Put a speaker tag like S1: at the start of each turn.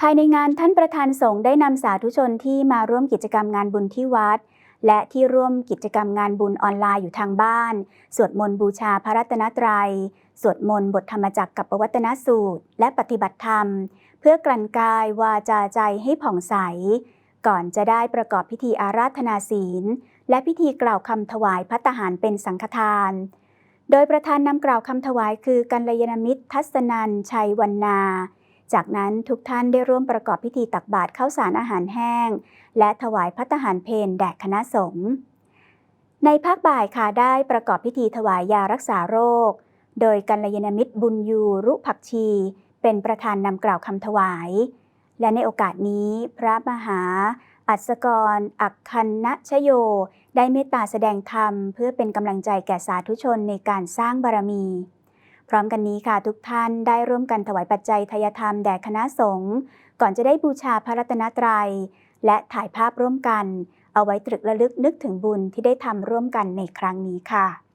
S1: ภายในงานท่านประธานสงฆ์ได้นำสาธุชนที่มาร่วมกิจกรรมงานบุญที่วัด และที่ร่วมกิจกรรมงานบุญออนไลน์อยู่ทางบ้าน สวดมนต์บูชาพระรัตนตรัย สวดมนต์บทธรรมจักรกับปวัตนสูตร และปฏิบัติธรรม เพื่อกลั่นกายวาจาใจให้ผ่องใส ก่อนจะได้ประกอบพิธีอาราธนาศีล และพิธีกล่าวคำถวายพัตหารเป็นสังฆทาน โดยประธานนำกล่าวคำถวายคือกัลยาณมิตรทัศนันชัยวันนา จากนั้นทุกท่านได้ร่วมประกอบพิธีตักบาตรข้าวสารอาหารแห้ง และถวายพัตหารเพนแด่คณะสงฆ์ในภาคบ่ายค่ะได้ประกอบพิธีถวายยารักษาโรค โดยกัลยาณมิตรบุญยูรุผักชี เป็นประธานนำกล่าวคำถวาย และในโอกาสนี้พระมหา อัศกร อักคันนชโย ได้เมตตาแสดงธรรม เพื่อเป็นกำลังใจแก่สาธุชนในการสร้างบารมี พร้อมกันนี้ค่ะทุกท่านได้ร่วมกันถวายปัจจัยทายธรรมแด่คณะสงฆ์ก่อนจะได้บูชาพระรัตนตรัย และถ่ายภาพร่วมกัน เอาไว้ตรึกระลึกนึกถึงบุญที่ได้ทำร่วมกันในครั้งนี้ค่ะ